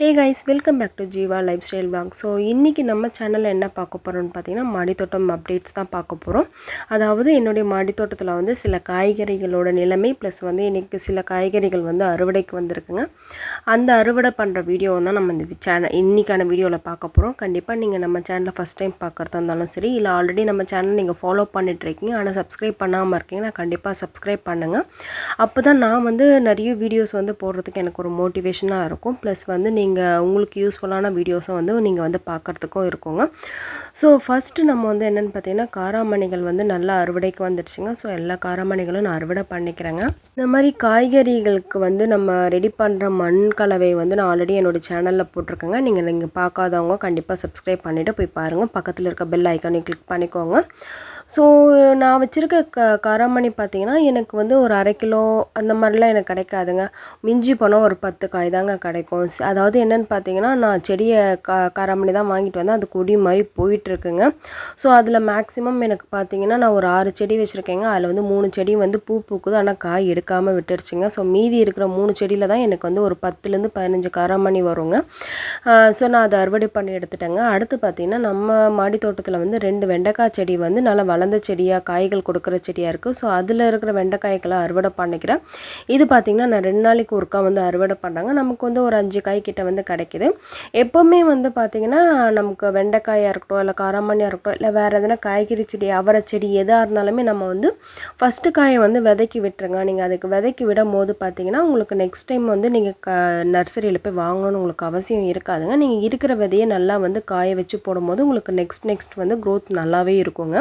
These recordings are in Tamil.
Hey guys welcome back to Jeeva life style blog so இன்றைக்கி நம்ம சேனலில் என்ன பார்க்க போகிறோம்னு பார்த்தீங்கன்னா மாடித்தோட்டம் அப்டேட்ஸ் தான் பார்க்க போகிறோம் அதாவது என்னுடைய மாடித்தோட்டத்தில் வந்து சில காய்கறிகளோட நிலைமை ப்ளஸ் வந்து இன்றைக்கி சில காய்கறிகள் வந்து அறுவடைக்கு வந்திருக்குங்க. அந்த அறுவடை பண்ணுற வீடியோ தான் நம்ம இந்த சேனல் இன்றைக்கான வீடியோவில் பார்க்க போகிறோம் கண்டிப்பாக நீங்கள் நம்ம சேனலை ஃபஸ்ட் டைம் பார்க்குறதா இருந்தாலும் சரி இல்லை ஆல்ரெடி நம்ம சேனல் நீங்கள் ஃபாலோ பண்ணிட்டுருக்கீங்க ஆனால் சப்ஸ்கிரைப் பண்ணாமல் இருக்கீங்கன்னா கண்டிப்பாக சப்ஸ்கிரைப் பண்ணுங்கள் அப்போ தான் நான் வந்து நிறைய வீடியோஸ் வந்து போடுறதுக்கு எனக்கு ஒரு மோட்டிவேஷனாக இருக்கும். ப்ளஸ் வந்து நீங்கள் உங்களுக்கு யூஸ்ஃபுல்லான வீடியோஸை வந்து நீங்கள் வந்து பார்க்குறதுக்கும் இருக்குங்க. ஸோ ஃபஸ்ட்டு நம்ம வந்து என்னென்னு பார்த்தீங்கன்னா காராமணிகள் வந்து நல்லா அறுவடைக்கு வந்துடுச்சுங்க. ஸோ எல்லா காராமணிகளும் நான் அறுவடை பண்ணிக்கிறேங்க. இந்த மாதிரி காய்கறிகளுக்கு வந்து நம்ம ரெடி பண்ணுற மண் கலவை வந்து நான் ஆல்ரெடி என்னோடய சேனலில் போட்டிருக்கேங்க. நீங்கள் நீங்கள் பார்க்காதவங்க கண்டிப்பாக சப்ஸ்கிரைப் பண்ணிவிட்டு போய் பாருங்கள் பக்கத்தில் இருக்க பெல் ஐக்கானை கிளிக் பண்ணிக்கோங்க. ஸோ நான் வச்சுருக்க க காராமணி பார்த்தீங்கன்னா எனக்கு வந்து ஒரு அரை கிலோ அந்த மாதிரிலாம் எனக்கு கிடைக்காதுங்க. மிஞ்சி போனால் ஒரு பத்து காய் தாங்க கிடைக்கும். அதாவது என்னென்னு பார்த்தீங்கன்னா நான் செடியை கா காராமணி தான் வாங்கிட்டு வந்தேன். அது கொடி மாதிரி போயிட்டுருக்குங்க. ஸோ அதில் மேக்ஸிமம் எனக்கு பார்த்தீங்கன்னா நான் ஒரு ஆறு செடி வச்சுருக்கேங்க. அதில் வந்து மூணு செடி வந்து பூ பூக்குது. ஆனால் காய் எடுக்காமல் விட்டுருச்சுங்க. ஸோ மீதி இருக்கிற மூணு செடியில் தான் எனக்கு வந்து ஒரு பத்துலேருந்து பதினஞ்சு காராமணி வருங்க. ஸோ நான் அதை அறுவடை பண்ணி எடுத்துட்டேங்க. அடுத்து பார்த்திங்கன்னா நம்ம மாடி தோட்டத்தில் வந்து ரெண்டு வெண்டைக்காய் செடி வந்து நல்லா வளர்ந்த செடியாக காய்கள் கொடுக்குற செடியாக இருக்குது ஸோ அதில் இருக்கிற வெண்டைக்காய்க்கெல்லாம் அறுவடை பண்ணிக்கிறேன். இது பார்த்திங்கன்னா நான் ரெண்டு நாளைக்கு ஒருக்கா வந்து அறுவடை பண்ணுறாங்க நமக்கு வந்து ஒரு அஞ்சு காய் கிட்ட வந்து கிடைக்குது. எப்போவுமே வந்து பார்த்திங்கன்னா நமக்கு வெண்டைக்காயாக இருக்கட்டும் இல்லை காராமணியாக இருக்கட்டும் இல்லை வேறு எதனா காய்கறி செடி அவரை செடி எதாக இருந்தாலுமே நம்ம வந்து ஃபஸ்ட்டு காயை வந்து விதைக்கி விட்டுருங்க. நீங்கள் அதுக்கு விதைக்கி விடும் போது பார்த்தீங்கன்னா உங்களுக்கு நெக்ஸ்ட் டைம் வந்து நீங்கள் க நர்சரியில் போய் வாங்கணும்னு உங்களுக்கு அவசியம் இருக்காதுங்க. நீங்கள் இருக்கிற விதையை நல்லா வந்து காய வச்சு போடும்போது உங்களுக்கு நெக்ஸ்ட் நெக்ஸ்ட் வந்து க்ரோத் நல்லாவே இருக்குங்க.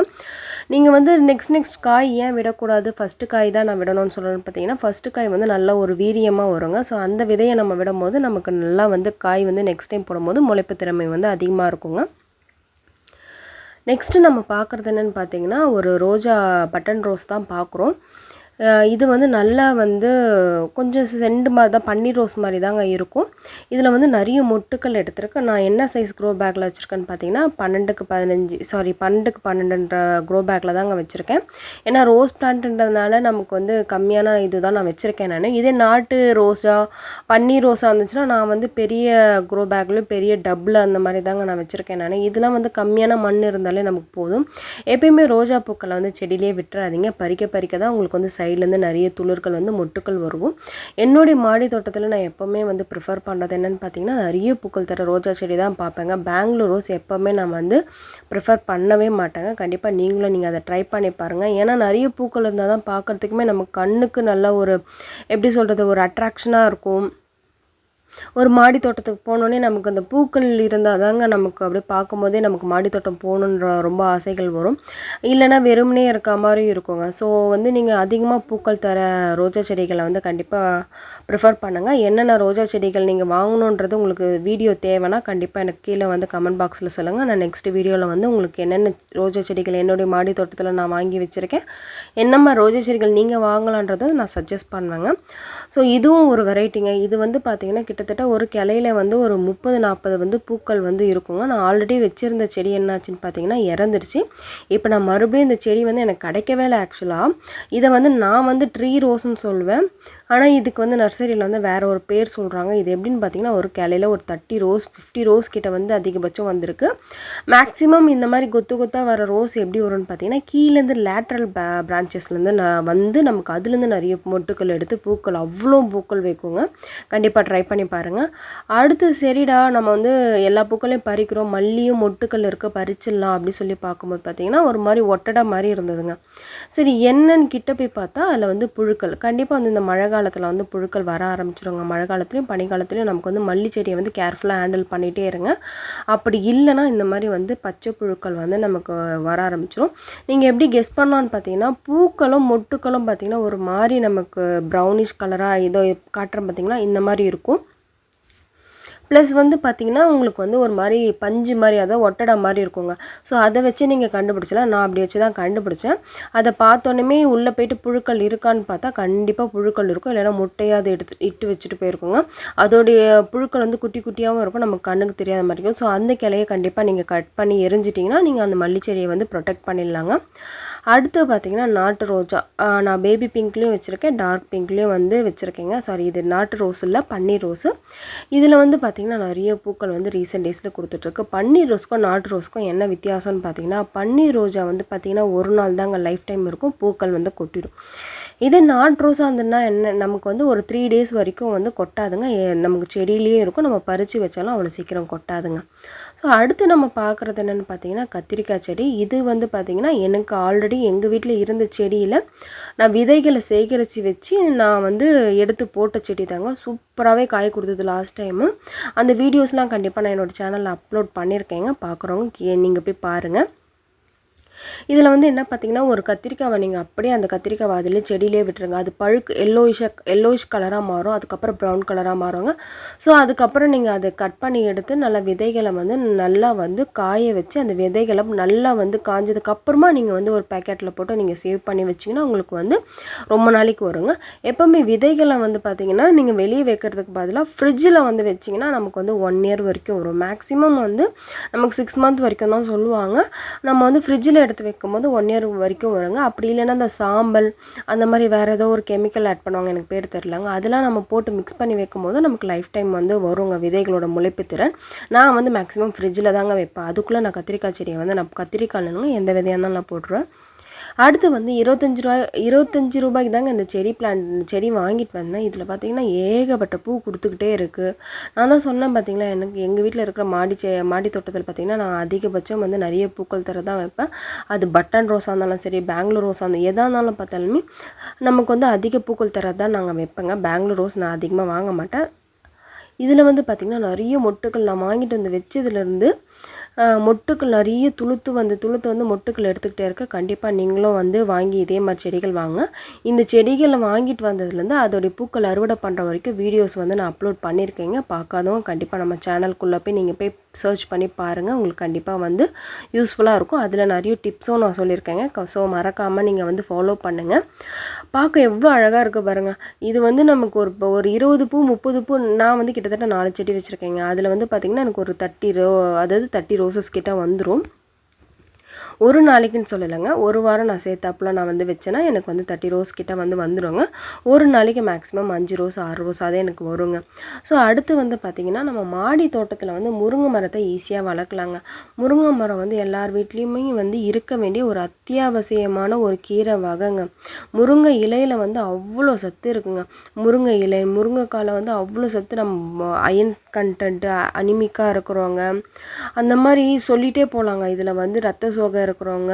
நீங்கள் வந்து நெக்ஸ்ட் நெக்ஸ்ட் காய் ஏன் விடக்கூடாது? ஃபஸ்ட்டு காய் தான் நான் விடணும்னு சொல்லணும்னு பார்த்தீங்கன்னா ஃபஸ்ட்டு காய் வந்து நல்ல ஒரு வீரியமாக வருங்க. ஸோ அந்த விதையை நம்ம விடும்போது நமக்கு நல்லா வந்து காய் வந்து நெக்ஸ்ட் டைம் போடும்போது முளைப்பு திறமை வந்து அதிகமாக இருக்குங்க. நெக்ஸ்ட்டு நம்ம பார்க்குறது என்னென்னு பார்த்தீங்கன்னா ஒரு ரோஜா பட்டன் ரோஸ் தான் பார்க்குறோம். இது வந்து நல்லா வந்து கொஞ்சம் செண்டு மாதிரி தான் பன்னீர் ரோஸ் மாதிரி தாங்க இருக்கும். இதில் வந்து நிறைய மொட்டுக்கள் எடுத்திருக்கேன் நான் என்ன சைஸ் க்ரோ பேக்கில் வச்சுருக்கேன்னு பார்த்தீங்கன்னா பன்னெண்டுக்கு பதினஞ்சு சாரி பன்னெண்டுக்கு பன்னெண்டுன்ற க்ரோ பேக்கில் தாங்க வச்சுருக்கேன். ஏன்னா ரோஸ் பிளான்ட்ன்றதுனால நமக்கு வந்து கம்மியான இது தான் நான் வச்சுருக்கேன் நான். இதே நாட்டு ரோஸா பன்னீர் ரோஸாக இருந்துச்சுன்னா நான் வந்து பெரிய க்ரோ பேக்லேயும் பெரிய டப்பில் அந்த மாதிரி தாங்க நான் வச்சுருக்கேன் நான். இதெல்லாம் வந்து கம்மியான மண் இருந்தாலே நமக்கு போதும். எப்பயுமே ரோஜா பூக்களை வந்து செடியிலே விட்டுறாதீங்க. பறிக்க பறிக்க தான் உங்களுக்கு வந்து சைட்லேருந்து நிறைய துளிர்கள் வந்து மொட்டுக்கள் வரும் என்னுடைய மாடி தோட்டத்தில் நான் எப்போவுமே வந்து ப்ரிஃபர் பண்ணுறது என்னென்னு பார்த்தீங்கன்னா நிறைய பூக்கள் தர ரோஜா செடி தான் பார்ப்பேங்க பெங்களூர் ரோஸ் எப்போவுமே நான் வந்து ப்ரிஃபர் பண்ணவே மாட்டேங்க. கண்டிப்பாக நீங்களும் நீங்கள் அதை ட்ரை பண்ணி பாருங்கள் ஏன்னா நிறைய பூக்கள் இருந்தால் தான் பார்க்குறதுக்குமே நம்ம கண்ணுக்கு நல்ல ஒரு எப்படி சொல்கிறது ஒரு அட்ராக்ஷனாக இருக்கும். ஒரு மாடி தோட்டத்துக்கு போனோடனே நமக்கு அந்த பூக்கள் இருந்தால் தாங்க நமக்கு அப்படியே பார்க்கும்போதே நமக்கு மாடி தோட்டம் போகணுன்ற ரொம்ப ஆசைகள் வரும். இல்லைன்னா வெறுமனே இருக்க மாதிரியும் இருக்குங்க. ஸோ வந்து நீங்கள் அதிகமாக பூக்கள் தர ரோஜா செடிகளை வந்து கண்டிப்பாக ப்ரிஃபர் பண்ணுங்கள் என்னென்ன ரோஜா செடிகள் நீங்கள் வாங்கணுன்றது உங்களுக்கு வீடியோ தேவைன்னா கண்டிப்பாக எனக்கு கீழே வந்து கமெண்ட் பாக்ஸில் சொல்லுங்கள் நான் நெக்ஸ்ட் வீடியோவில் வந்து உங்களுக்கு என்னென்ன ரோஜா செடிகள் என்னுடைய மாடி தோட்டத்தில் நான் வாங்கி வச்சுருக்கேன். என்னம்மா ரோஜா செடிகள் நீங்கள் வாங்கலான்றதை நான் சஜஸ்ட் பண்ணுவேங்க. ஸோ இதுவும் ஒரு வெரைட்டிங்க இது வந்து பார்த்திங்கன்னா கிட்டத்தட்ட ஒரு கிளையில வந்து ஒரு முப்பது நாற்பது வந்து பூக்கள் வந்து இருக்குங்க. நான் ஆல்ரெடி வச்சுருந்த செடி என்னாச்சுன்னு பார்த்தீங்கன்னா இறந்துருச்சு. இப்போ நான் மறுபடியும் இந்த செடி வந்து எனக்கு கிடைக்கவே இல்லை ஆக்சுவலாக இதை வந்து நான் வந்து ட்ரீ ரோஸ்ன்னு சொல்லுவேன். ஆனால் இதுக்கு வந்து நர்சரியில் வந்து வேறு ஒரு பேர் சொல்கிறாங்க இது எப்படின்னு பார்த்தீங்கன்னா ஒரு கிளையில ஒரு தேர்ட்டி ரோஸ் ஃபிஃப்டி ரோஸ் கிட்ட வந்து அதிகபட்சம் வந்திருக்கு. மேக்ஸிமம் இந்த மாதிரி கொத்து கொத்தாக வர ரோஸ் எப்படி வரும்னு பார்த்தீங்கன்னா கீழேருந்து லேட்ரல் பிரான்ச்சஸ்லேருந்து நான் வந்து நமக்கு அதுலேருந்து நிறைய மொட்டுக்கள் எடுத்து பூக்கள் அவ்வளோ பூக்கள் வைக்குங்க. கண்டிப்பாக ட்ரை பண்ணி பாருங்கள் அடுத்து சரிடா நம்ம வந்து எல்லா பூக்களையும் பறிக்கிறோம் மல்லியும் மொட்டுக்கள் இருக்க பறிச்சிடலாம் அப்படின்னு சொல்லி பார்க்கும்போது பார்த்தீங்கன்னா ஒரு மாதிரி ஒட்டடை மாதிரி இருந்ததுங்க. சரி என்னன்னு கிட்ட போய் பார்த்தா அதில் வந்து புழுக்கள். கண்டிப்பாக வந்து இந்த மழை காலத்தில் வந்து புழுக்கள் வர ஆரம்பிச்சிருங்க. மழை காலத்துலையும் பனிக்காலத்துலேயும் நமக்கு வந்து மல்லி செடியை வந்து கேர்ஃபுல்லாக ஹேண்டில் பண்ணிகிட்டே இருங்க. அப்படி இல்லைன்னா இந்த மாதிரி வந்து பச்சை புழுக்கள் வந்து நமக்கு வர ஆரம்பிச்சிடும் நீங்கள் எப்படி கெஸ் பண்ணலான்னு பார்த்தீங்கன்னா பூக்களும் மொட்டுக்களும் பார்த்தீங்கன்னா ஒரு மாதிரி நமக்கு ப்ரௌனிஷ் கலராக ஏதோ காட்டுறோம் பார்த்திங்கன்னா இந்த மாதிரி இருக்கும். ப்ளஸ் வந்து பார்த்திங்கன்னா உங்களுக்கு வந்து ஒரு மாதிரி பஞ்சு மாதிரி அதாவது ஒட்டடை மாதிரி இருக்குங்க. ஸோ அதை வச்சு நீங்கள் கண்டுபிடிச்சலாம் நான் அப்படி வச்சு தான் கண்டுபிடிச்சேன். அதை பார்த்தோன்னே உள்ளே போயிட்டு புழுக்கள் இருக்கான்னு பார்த்தா கண்டிப்பாக புழுக்கள் இருக்கும். இல்லைன்னா முட்டையாக அதை எடுத்து இட்டு வச்சுட்டு போயிருக்குங்க. அதோடைய புழுக்கள் வந்து குட்டி குட்டியாகவும் இருக்கும். நமக்கு கண்ணுக்கு தெரியாத மாதிரி இருக்கும். ஸோ அந்த கிளையை கண்டிப்பாக நீங்கள் கட் பண்ணி எரிஞ்சிட்டிங்கன்னா நீங்கள் அந்த மல்லிச்செடியை வந்து ப்ரொடெக்ட் பண்ணிடலாங்க. அடுத்து பார்த்திங்கன்னா நாட்டு ரோஜா. நான் பேபி பிங்க்லேயும் வச்சுருக்கேன். டார்க் பிங்க்லேயும் வந்து வச்சுருக்கேங்க. சாரி இது நாட்டு ரோஸ் இல்லை பன்னீர் ரோஸு இதில் வந்து பார்த்திங்கன்னா பார்த்திங்கன்னா நிறைய பூக்கள் வந்து ரீசெண்ட் டேஸில் கொடுத்துட்ருக்கு. பன்னீர் ரோஸ்க்கும் நாட்டு ரோஸ்க்கும் என்ன வித்தியாசம்னு பார்த்தீங்கன்னா பன்னீர் ரோஜா வந்து பார்த்திங்கன்னா ஒரு நாள் தாங்க லைஃப் டைம் இருக்கும். பூக்கள் வந்து கொட்டிடும். இதே நாட்டு ரோஸாக இருந்ததுன்னா என்ன நமக்கு வந்து ஒரு த்ரீ டேஸ் வரைக்கும் வந்து கொட்டாதுங்க. நமக்கு செடியிலேயே இருக்கும். நம்ம பறித்து வச்சாலும் அவ்வளோ சீக்கிரம் கொட்டாதுங்க. ஸோ அடுத்து நம்ம பார்க்குறது என்னென்னு பார்த்தீங்கன்னா கத்திரிக்காய் செடி. இது வந்து பார்த்திங்கன்னா எனக்கு ஆல்ரெடி எங்கள் வீட்டில் இருந்த செடியில் நான் விதைகளை சேகரித்து வச்சு நான் வந்து எடுத்து போட்ட செடி தாங்க. சூப்பராகவே காய் கொடுத்தது லாஸ்ட் டைமு அந்த வீடியோஸ்லாம் கண்டிப்பாக நான் என்னோடய சேனலில் அப்லோட் பண்ணியிருக்கேங்க. பார்க்குறவங்க நீங்கள் போய் பாருங்கள் இதில் வந்து என்ன பார்த்தீங்கன்னா ஒரு கத்திரிக்காவை நீங்கள் அப்படியே அந்த கத்திரிக்காவை அதிலே செடியிலே விட்டுருங்க. அது பழுக்கு எல்லோயிஷாக எல்லோயிஷ் கலராக மாறும். அதுக்கப்புறம் ப்ரௌன் கலராக மாறுங்க ஸோ அதுக்கப்புறம் நீங்கள் அதை கட் பண்ணி எடுத்து நல்லா விதைகளை வந்து நல்லா வந்து காய வச்சு அந்த விதைகளை நல்லா வந்து காஞ்சதுக்கப்புறமா நீங்கள் வந்து ஒரு பேக்கெட்டில் போட்டு நீங்கள் சேவ் பண்ணி வச்சிங்கன்னா உங்களுக்கு வந்து ரொம்ப நாளைக்கு வருங்க. எப்போவுமே விதைகளை வந்து பார்த்தீங்கன்னா நீங்கள் வெளியே வைக்கிறதுக்கு பதிலாக ஃப்ரிட்ஜில் வந்து வச்சிங்கன்னா நமக்கு வந்து ஒன் இயர் வரைக்கும் வரும். மேக்ஸிமம் வந்து நமக்கு சிக்ஸ் மந்த் வரைக்கும் தான் சொல்லுவாங்க. நம்ம வந்து ஃப்ரிட்ஜில் எடுத்து வைக்கும்போது ஒன் இயர் வரைக்கும் வருங்க. அப்படி இல்லைன்னா அந்த சாம்பல் அந்த மாதிரி வேறு ஏதோ ஒரு கெமிக்கல் ஆட் பண்ணுவாங்க. எனக்கு பேர் தெரிலங்க அதெல்லாம் நம்ம போட்டு மிக்ஸ் பண்ணி வைக்கும்போது நமக்கு லைஃப் டைம் வந்து வருங்க. விதைகளோட முளைப்பு திறன். நான் வந்து மேக்ஸிமம் ஃப்ரிட்ஜில் தாங்க வைப்பேன். அதுக்குள்ளே நான் கத்திரிக்காய் செடியை வந்து நான் கத்திரிக்காய் இல்லைங்க எந்த விதையாக இருந்தாலும் நான் போட்டுருவேன். அடுத்து வந்து இருபத்தஞ்சி ரூபாய் இருபத்தஞ்சி ரூபாய்க்கு தாங்க இந்த செடி பிளான்ட் செடி வாங்கிட்டு வந்தேன். இதில் பார்த்தீங்கன்னா ஏகப்பட்ட பூ கொடுத்துக்கிட்டே இருக்குது நான் தான் சொன்னேன் பார்த்தீங்களா எனக்கு எங்கள் வீட்டில் இருக்கிற மாடி செ மாடி தோட்டத்தில் பார்த்தீங்கன்னா நான் அதிகபட்சம் வந்து நிறைய பூக்கள் தர தான் வைப்பேன். அது பட்டன் ரோஸாக இருந்தாலும் சரி பெங்களூர் ரோஸாக இருந்தாலும் எதாக இருந்தாலும் பார்த்தாலுமே நமக்கு வந்து அதிக பூக்கள் தர தான் நாங்கள் வைப்பேங்க. பெங்களூர் ரோஸ் நான் அதிகமாக வாங்க மாட்டேன். இதில் வந்து பார்த்திங்கன்னா நிறைய மொட்டுக்கள் நான் வாங்கிட்டு வந்து வச்சதுலேருந்து மொட்டுக்கள் நிறைய துளுத்து வந்து துளுத்து வந்து மொட்டுக்கள் எடுத்துக்கிட்டே இருக்க. கண்டிப்பாக நீங்களும் வந்து வாங்கி இதே மாதிரி செடிகள் வாங்க. இந்த செடிகளை வாங்கிட்டு வந்ததுலேருந்து அதோடைய பூக்கள் அறுவடை பண்ணுற வரைக்கும் வீடியோஸ் வந்து நான் அப்லோட் பண்ணியிருக்கேங்க. பார்க்காதவங்க கண்டிப்பாக நம்ம சேனல்குள்ளே போய் நீங்கள் போய் சர்ச் பண்ணி பாருங்கள் உங்களுக்கு கண்டிப்பாக வந்து யூஸ்ஃபுல்லாக இருக்கும். அதில் நிறைய டிப்ஸும் நான் சொல்லியிருக்கேங்க. ஸோ மறக்காமல் நீங்கள் வந்து ஃபாலோ பண்ணுங்கள் பார்க்க எவ்வளோ அழகாக இருக்குது பாருங்கள் இது வந்து நமக்கு ஒரு இப்போ ஒரு இருபது பூ முப்பது பூ நான் வந்து கிட்டத்தட்ட நாலு செடி வச்சுருக்கேங்க. அதில் வந்து பார்த்திங்கன்னா எனக்கு ஒரு தட்டி ரோ அதாவது தட்டி ரோசஸ் கிட்ட வந்துடும் ஒரு நாளைக்குன்னு சொல்லலைங்க. ஒரு வாரம் நான் சேர்த்தாப்புல நான் வந்து வச்சேன்னா எனக்கு வந்து தேர்ட்டி ரோஸ் கிட்ட வந்து வந்துடுங்க ஒரு நாளைக்கு மேக்ஸிமம் அஞ்சு ரோஸ் ஆறு ரோஸ் அதே எனக்கு வருங்க. ஸோ அடுத்து வந்து பார்த்திங்கன்னா நம்ம மாடி தோட்டத்தில் வந்து முருங்கை மரத்தை ஈஸியாக வளர்க்கலாங்க. முருங்கை மரம் வந்து எல்லார் வீட்லேயுமே வந்து இருக்க வேண்டிய ஒரு அத்தியாவசியமான ஒரு கீரை வகைங்க. முருங்கை இலையில் வந்து அவ்வளோ சத்து இருக்குங்க. முருங்கை இலை முருங்கைக்காயில் வந்து அவ்வளோ சத்து நம்ம அயன் கண்டென்ட்டு அனிமிக்காக இருக்கிறவங்க அந்த மாதிரி சொல்லிகிட்டே போகலாங்க இதில் வந்து ரத்த சோகை இருக்கிறவங்க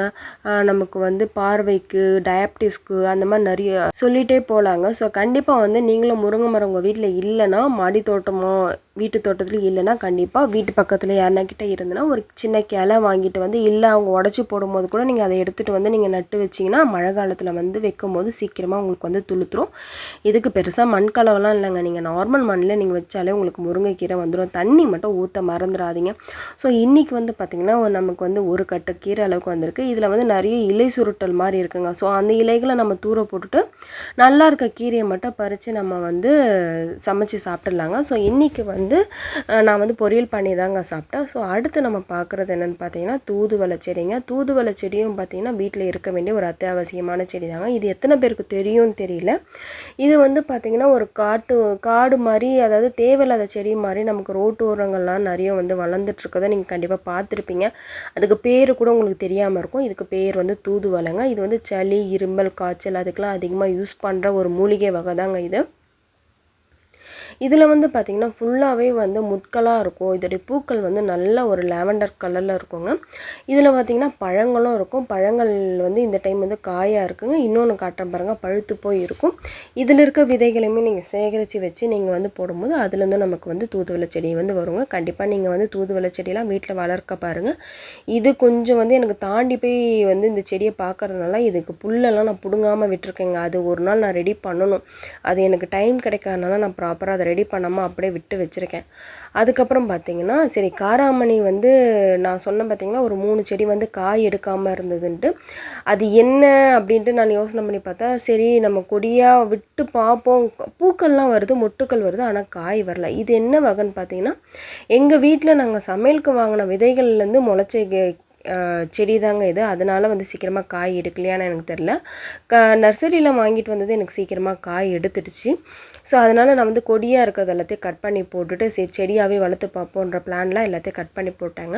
நமக்கு வந்து பார்வைக்கு டயபிட்டிஸ்க்கு அந்த மாதிரி நிறைய சொல்லிகிட்டே போகலாங்க ஸோ கண்டிப்பாக வந்து நீங்களும் முருங்கை மரம் உங்கள் வீட்டில் இல்லைன்னா மாடி தோட்டமோ வீட்டு தோட்டத்தில் இல்லைன்னா கண்டிப்பாக வீட்டு பக்கத்தில் யாருனா கிட்ட இருந்ததுன்னா ஒரு சின்ன கிளை வாங்கிட்டு வந்து இல்லை அவங்க உடச்சி போடும்போது கூட நீங்கள் அதை எடுத்துகிட்டு வந்து நீங்கள் நட்டு வச்சிங்கன்னா மழை காலத்தில் வந்து வைக்கும் போது சீக்கிரமாக உங்களுக்கு வந்து துளுத்துரும். இதுக்கு பெருசாக மண் கலவெல்லாம் இல்லைங்க. நீங்கள் நார்மல் மண்ணில் நீங்கள் வச்சாலே உங்களுக்கு முருங்கைக்கீரை வந்துடும் தண்ணி மட்டும் ஊற்ற மறந்துடாதீங்க ஸோ இன்றைக்கி வந்து பார்த்திங்கன்னா நமக்கு வந்து ஒரு கட்டு கீரை அளவுக்கு வந்திருக்கு. இதில் வந்து நிறைய இலை சுருட்டல் மாதிரி இருக்குங்க. ஸோ அந்த இலைகளை நம்ம தூர போட்டுட்டு நல்லா இருக்க கீரையை மட்டும் பறித்து நம்ம வந்து சமைச்சு சாப்பிட்டுடலாங்க. ஸோ இன்றைக்கி வந்து நான் வந்து பொரியல் பண்ணி தாங்க சாப்பிட்டேன். ஸோ அடுத்து நம்ம பார்க்குறது என்னென்னு பார்த்தீங்கன்னா தூதுவளை செடிங்க. தூதுவளை செடியும் பார்த்திங்கன்னா வீட்டில் இருக்க வேண்டிய ஒரு அத்தியாவசியமான செடி தாங்க இது எத்தனை பேருக்கு தெரியும்னு தெரியல. இது வந்து பார்த்திங்கன்னா ஒரு காட்டு காடு மாதிரி அதாவது தேவையில்லாத செடி மாதிரி நமக்கு ரோட்டு ஓரங்கள்லாம் நிறைய வந்து வளர்ந்துட்டுருக்கதை நீங்கள் கண்டிப்பாக பார்த்துருப்பீங்க. அதுக்கு பேர் கூட உங்களுக்கு தெரியாமல் இருக்கும். இதுக்கு பேர் வந்து தூதுவளைங்க. இது வந்து சளி இருமல் காய்ச்சல் அதுக்கெல்லாம் அதிகமாக யூஸ் பண்ணுற ஒரு மூலிகை வகை தாங்க இது. இதில் வந்து பார்த்திங்கன்னா ஃபுல்லாகவே வந்து முட்களாக இருக்கும். இதோடைய பூக்கள் வந்து நல்ல ஒரு லேவண்டர் கலரில் இருக்குங்க. இதில் பார்த்திங்கன்னா பழங்களும் இருக்கும். பழங்கள் வந்து இந்த டைம் வந்து காயாக இருக்குங்க. இன்னொன்று காட்டுறேன் பாருங்கள் பழுத்து போய் இருக்கும். இதில் இருக்க விதைகளையுமே நீங்கள் சேகரித்து வச்சு நீங்கள் வந்து போடும்போது அதுலேருந்து நமக்கு வந்து தூதுவளை செடி வந்து வருங்க. கண்டிப்பாக நீங்கள் வந்து தூதுவளை செடியெல்லாம் வீட்டில் வளர்க்க பாருங்கள் இது கொஞ்சம் வந்து எனக்கு தாண்டி போய் வந்து இந்த செடியை பார்க்கறதுனால இதுக்கு புல்லெல்லாம் நான் பிடுங்காமல் விட்டுருக்கேங்க. அது ஒரு நாள் நான் ரெடி பண்ணணும். அது எனக்கு டைம் கிடைக்காதனால நான் ப்ராப்பராக அதை ரெடி பண்ணாமல் அப்படியே விட்டு வச்சுருக்கேன். அதுக்கப்புறம் பார்த்தீங்கன்னா சரி காராமணி வந்து நான் சொன்னேன் பார்த்தீங்கன்னா ஒரு மூணு செடி வந்து காய் எடுக்காமல் இருந்ததுன்ட்டு அது என்ன அப்படின்ட்டு நான் யோசனை பண்ணி பார்த்தா சரி நம்ம கொடியாக விட்டு பார்ப்போம் பூக்கள்லாம் வருது மொட்டுக்கள் வருது ஆனால் காய் வரல. இது என்ன வகைன்னு பார்த்தீங்கன்னா எங்கள் வீட்டில் நாங்கள் சமையலுக்கு வாங்கின விதைகள்லேருந்து முளைச்ச செடி தாங்க இது. அதனால் வந்து சீக்கிரமாக காய் எடுக்கலையான்னு எனக்கு தெரில க நர்சரியில் வாங்கிட்டு வந்தது எனக்கு சீக்கிரமாக காய் எடுத்துடுச்சு. ஸோ அதனால் நான் வந்து கொடியாக இருக்கிறது எல்லாத்தையும் கட் பண்ணி போட்டுட்டு சரி செடியாகவே வளர்த்து பார்ப்போன்ற பிளான்லாம் எல்லாத்தையும் கட் பண்ணி போட்டாங்க.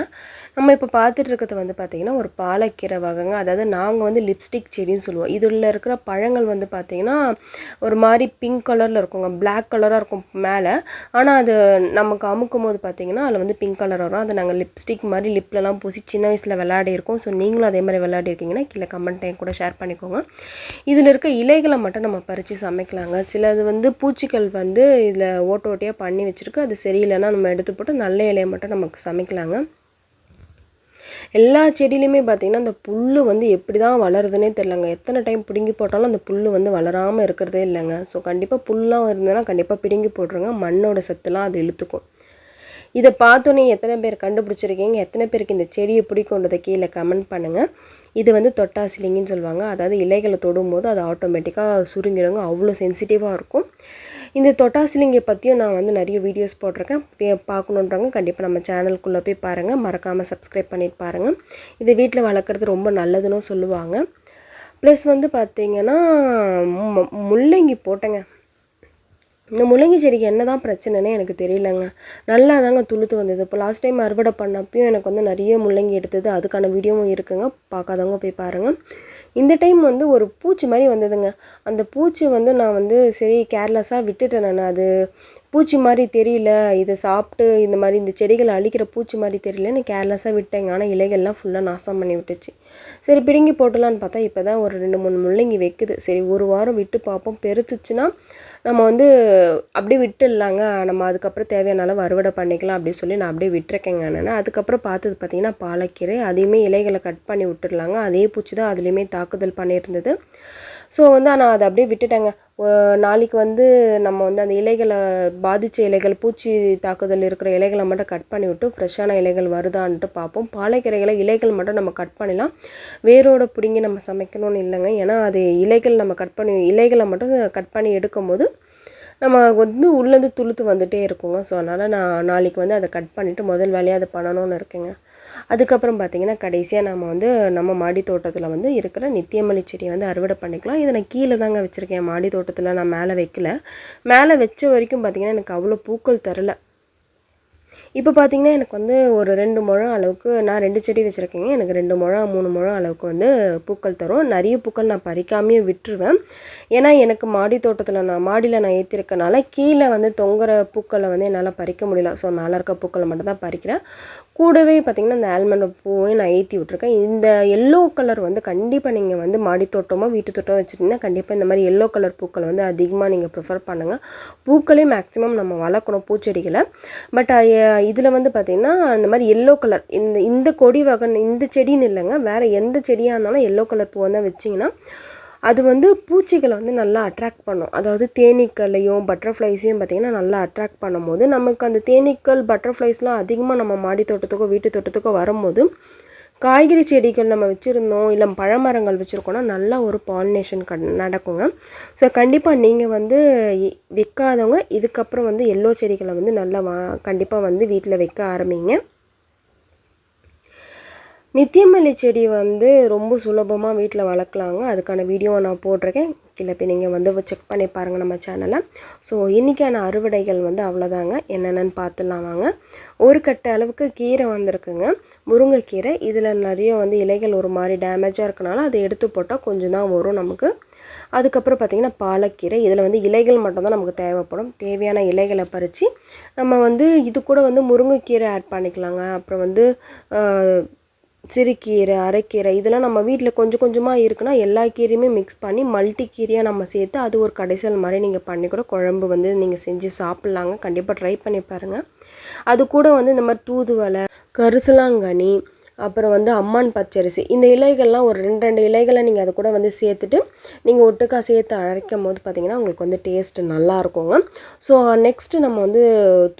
நம்ம இப்போ பார்த்துட்டு இருக்கிறது வந்து பார்த்திங்கன்னா ஒரு பாலக்கீரை வகைங்க. அதாவது நாங்கள் வந்து லிப்ஸ்டிக் செடின்னு சொல்லுவோம். இதில் இருக்கிற பழங்கள் வந்து பார்த்திங்கன்னா ஒரு மாதிரி பிங்க் கலரில் இருக்குங்க. பிளாக் கலராக இருக்கும் மேலே. ஆனால் அது நமக்கு அமுக்கும் போது பார்த்திங்கன்னா அதில் வந்து பிங்க் கலர் வரும். அதை நாங்கள் லிப்ஸ்டிக் மாதிரி லிப்லலாம் பூசி சின்ன வயசில் விளையாடி இருக்கோம் ஸோ நீங்களும் அதே மாதிரி விளையாடி இருக்கீங்கன்னா கீழே கமெண்ட் என் கூட ஷேர் பண்ணிக்கோங்க. இதில் இருக்க இலைகளை மட்டும் நம்ம பறித்து சமைக்கலாங்க. சிலது வந்து பூச்சிகள் வந்து இதில் ஓட்ட ஓட்டையாக பண்ணி வச்சுருக்கு. அது சரியில்லைன்னா நம்ம எடுத்து போட்டு நல்ல இலையை மட்டும் நமக்கு சமைக்கலாங்க. எல்லா செடியிலையுமே பார்த்திங்கன்னா அந்த புல் வந்து எப்படி தான் வளருதுன்னே தெரிலங்க எத்தனை டைம் பிடுங்கி போட்டாலும் அந்த புல் வந்து வளராமல் இருக்கிறதே இல்லைங்க. ஸோ கண்டிப்பாக புல்லாம் இருந்ததுன்னா கண்டிப்பாக பிடுங்கி போட்டுருங்க. மண்ணோட சத்துலாம் அது இழுத்துக்கும். இதை பார்த்தோன்னே எத்தனை பேர் கண்டுபிடிச்சிருக்கீங்க? எத்தனை பேருக்கு இந்த செடியை பிடிக்குன்றதை கீழே கமெண்ட் பண்ணுங்கள் இது வந்து தொட்டாசிலிங்கன்னு சொல்லுவாங்க. அதாவது இலைகளை தொடும்போது அது ஆட்டோமேட்டிக்காக சுருங்கிடுங்க. அவ்வளோ சென்சிட்டிவாக இருக்கும். இந்த தொட்டாசிலிங்கை பற்றியும் நான் வந்து நிறைய வீடியோஸ் போட்டிருக்கேன். பார்க்கணுன்றவங்க கண்டிப்பாக நம்ம சேனலுக்குள்ளே போய் பாருங்கள் மறக்காமல் சப்ஸ்கிரைப் பண்ணிட்டு பாருங்கள் இது வீட்டில் வளர்க்குறது ரொம்ப நல்லதுன்னு சொல்லுவாங்க. ப்ளஸ் வந்து பார்த்திங்கன்னா முள்ளங்கி போட்டேங்க. இந்த முள்ளங்கி செடிக்கு என்ன தான் பிரச்சனைனே எனக்கு தெரியலங்க. நல்லா தாங்க துளுத்து வந்தது. இப்போ லாஸ்ட் டைம் அறுவடை பண்ணப்பையும் எனக்கு வந்து நிறைய முள்ளங்கி எடுத்தது. அதுக்கான வீடியோவும் இருக்குங்க. பார்க்காதவங்க போய் பாருங்கள் இந்த டைம் வந்து ஒரு பூச்சி மாதிரி வந்ததுங்க. அந்த பூச்சி வந்து நான் வந்து சரி கேர்லெஸ்ஸாக விட்டுட்டேன் நான். அது பூச்சி மாதிரி தெரியல. இதை சாப்பிட்டு இந்த மாதிரி இந்த செடிகளை அழிக்கிற பூச்சி மாதிரி தெரியலன்னு கேர்லெஸ்ஸாக விட்டேங்க. ஆனால் இலைகள்லாம் ஃபுல்லாக நாசம் பண்ணி விட்டுச்சு. சரி பிடுங்கி போட்டலான்னு பார்த்தா இப்போ தான் ஒரு ரெண்டு மூணு முள்ளங்கி வைக்குது. சரி ஒரு வாரம் விட்டு பார்ப்போம். பெருத்துச்சுன்னா நம்ம வந்து அப்படியே விட்டுடலாங்க. நம்ம அதுக்கப்புறம் தேவையான அளவு அறுவடை பண்ணிக்கலாம் அப்படின்னு சொல்லி நான் அப்படியே விட்டுருக்கேங்க நான். அதுக்கப்புறம் பார்த்தது பார்த்தீங்கன்னா பாலக்கீரை அதையுமே இலைகளை கட் பண்ணி விட்டுடலாங்க. அதே பூச்சி தான் அதுலேயுமே தாக்குதல் பண்ணியிருந்தது. ஸோ வந்து ஆனால் அதை அப்படியே விட்டுட்டேங்க. நாளைக்கு வந்து நம்ம வந்து அந்த இலைகளை பாதித்த இலைகள் பூச்சி தாக்குதல் இருக்கிற இலைகளை மட்டும் கட் பண்ணி விட்டு ஃப்ரெஷ்ஷான இலைகள் வருதான்ட்டு பார்ப்போம். பாலைக்கீரைகளை இலைகள் மட்டும் நம்ம கட் பண்ணிடலாம். வேரோட பிடுங்கி நம்ம சமைக்கணும்னு இல்லைங்க. ஏன்னா அது இலைகள் நம்ம கட் பண்ணி இலைகளை மட்டும் கட் பண்ணி எடுக்கும்போது நம்ம வந்து உள்ளேருந்து துளுத்து வந்துகிட்டே இருக்குங்க. ஸோ அதனால் நான் நாளைக்கு வந்து அதை கட் பண்ணிவிட்டு முதல் வேலையாக அதை பண்ணணும்னு இருக்கேங்க. அதுக்கப்புறம் பார்த்தீங்கன்னா கடைசியாக நம்ம வந்து நம்ம மாடி தோட்டத்தில் வந்து இருக்கிற நித்தியமல்லி செடியை வந்து அறுவடை பண்ணிக்கலாம். இதை நான் கீழே தாங்க வச்சுருக்கேன். மாடி தோட்டத்தில் நான் மேலே வைக்கல. மேலே வச்ச வரைக்கும் பார்த்தீங்கன்னா எனக்கு அவ்வளோ பூக்கள் தரலை. இப்போ பார்த்தீங்கன்னா எனக்கு வந்து ஒரு ரெண்டு முழம் அளவுக்கு நான் ரெண்டு செடி வச்சுருக்கேங்க. எனக்கு ரெண்டு முழம் மூணு முழம் அளவுக்கு வந்து பூக்கள் தரும். நிறைய பூக்கள் நான் பறிக்காமையே விட்டுருவேன். ஏன்னா எனக்கு மாடி தோட்டத்தில் நான் மாடியில் நான் ஏற்றிருக்கனால கீழே வந்து தொங்குற பூக்களை வந்து என்னால் பறிக்க முடியல. ஸோ மேலே இருக்க பூக்களை மட்டும் தான் பறிக்கிறேன். கூடவே பார்த்திங்கன்னா இந்த ஆல்மண்ட் பூவையும் நான் ஏற்றி விட்ருக்கேன் இந்த எல்லோ கலர் வந்து கண்டிப்பாக நீங்கள் வந்து மாடி தோட்டமோ வீட்டு தோட்டம் வச்சுருந்தீங்கன்னா கண்டிப்பாக இந்த மாதிரி எல்லோ கலர் பூக்கள் வந்து அதிகமாக நீங்கள் ப்ரிஃபர் பண்ணுங்கள் பூக்களே மேக்ஸிமம் நம்ம வளர்க்கணும் பூச்செடிகளை. பட் இதில் வந்து பார்த்திங்கன்னா இந்த மாதிரி எல்லோ கலர் இந்த இந்த கொடி வகை இந்த செடின்னு இல்லைங்க வேறு எந்த செடியாக இருந்தாலும் எல்லோ கலர் பூவை தான் வச்சிங்கன்னா அது வந்து பூச்சிகளை வந்து நல்லா அட்ராக்ட் பண்ணும். அதாவது தேனீக்கல்லையும் பட்டர்ஃப்ளைஸையும் பார்த்திங்கன்னா நல்லா அட்ராக்ட் பண்ணும்போது நமக்கு அந்த தேனீக்கள் பட்டர்ஃப்ளைஸ்லாம் அதிகமாக நம்ம மாடி தோட்டத்துக்கோ வீட்டு தோட்டத்துக்கோ வரும்போது காய்கறி செடிகள் நம்ம வச்சுருந்தோம் இல்லை பழமரங்கள் வச்சுருக்கோன்னா நல்லா ஒரு பாலினேஷன் கண் நடக்குங்க. ஸோ கண்டிப்பாக நீங்கள் வந்து விற்காதவங்க இதுக்கப்புறம் வந்து எல்லோ செடிகளை வந்து நல்லா வா கண்டிப்பாக வந்து வீட்டில் வைக்க ஆரம்பிங்க. நித்தியமல்லி செடி வந்து ரொம்ப சுலபமாக வீட்டில் வளர்க்கலாங்க. அதுக்கான வீடியோவை நான் போட்டிருக்கேன். கீழே போய் நீங்கள் வந்து செக் பண்ணி பாருங்கள் நம்ம சேனலை ஸோ இன்றைக்கான அறுவடைகள் வந்து அவ்வளோதாங்க என்னென்னு பார்த்துலாம் வாங்க. ஒரு கட்ட அளவுக்கு கீரை வந்திருக்குங்க. முருங்கைக்கீரை. இதில் நிறைய வந்து இலைகள் ஒரு மாதிரி டேமேஜாக இருக்கனால அதை எடுத்து போட்டால் கொஞ்சம் தான் வரும் நமக்கு. அதுக்கப்புறம் பார்த்திங்கன்னா பாலக்கீரை. இதில் வந்து இலைகள் மட்டும்தான் நமக்கு தேவைப்படும். தேவையான இலைகளை பறித்து நம்ம வந்து இது கூட வந்து முருங்கைக்கீரை ஆட் பண்ணிக்கலாங்க. அப்புறம் வந்து சிறுகீரை அரைக்கீரை இதெல்லாம் நம்ம வீட்டில் கொஞ்சம் கொஞ்சமாக இருக்குன்னா எல்லா கீரையுமே மிக்ஸ் பண்ணி மல்டி கீரையாக நம்ம சேர்த்து அது ஒரு கடைசல் மாதிரி நீங்கள் பண்ணி கூட குழம்பு வந்து நீங்கள் செஞ்சு சாப்பிட்லாங்க. கண்டிப்பாக ட்ரை பண்ணி பாருங்கள் அது கூட வந்து இந்த மாதிரி தூதுவளை கருசலாங்கனி அப்புறம் வந்து அம்மான் பச்சரிசி. இந்த இலைகள்லாம் ஒரு ரெண்டு ரெண்டு இலைகளை நீங்கள் அது கூட வந்து சேர்த்துட்டு நீங்கள் ஒட்டுக்கா சேர்த்து அரைக்கும் போது பார்த்திங்கன்னா உங்களுக்கு வந்து டேஸ்ட்டு நல்லா இருக்குங்க ஸோ நெக்ஸ்ட்டு நம்ம வந்து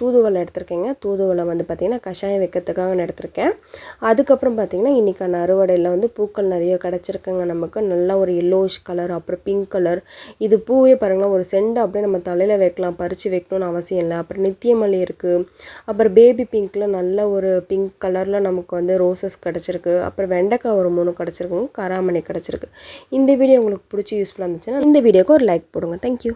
தூதுவளை எடுத்திருக்கேங்க. தூதுவளை வந்து பார்த்திங்கன்னா கஷாயம் வைக்கிறதுக்காக நான் எடுத்திருக்கேன். அதுக்கப்புறம் பார்த்திங்கன்னா இன்றைக்கான அறுவடையில் வந்து பூக்கள் நிறைய கிடச்சிருக்குங்க நமக்கு. நல்ல ஒரு எல்லோஷ் கலர் அப்புறம் பிங்க் கலர் இது பூவே பாருங்களேன் ஒரு செண்டு அப்படியே நம்ம தலையில் வைக்கலாம் பறித்து வைக்கணும்னு அவசியம் இல்லை. அப்புறம் நித்தியமல்லி இருக்குது அப்புறம் பேபி பிங்க்கில் நல்ல ஒரு பிங்க் கலரில் நமக்கு வந்து ரோசஸ் ரோசஸ் கிடச்சிருக்கு அப்புறம் வெண்டைக்காய் ஒரு மூணு கிடச்சிருக்கும் கராமணி கிடச்சிருக்கு. இந்த வீடியோ உங்களுக்கு பிடிச்சி யூஸ்ஃபுல்லாக இருந்துச்சுன்னா இந்த வீடியோக்கு ஒரு லைக் போடுங்க. தேங்க்யூ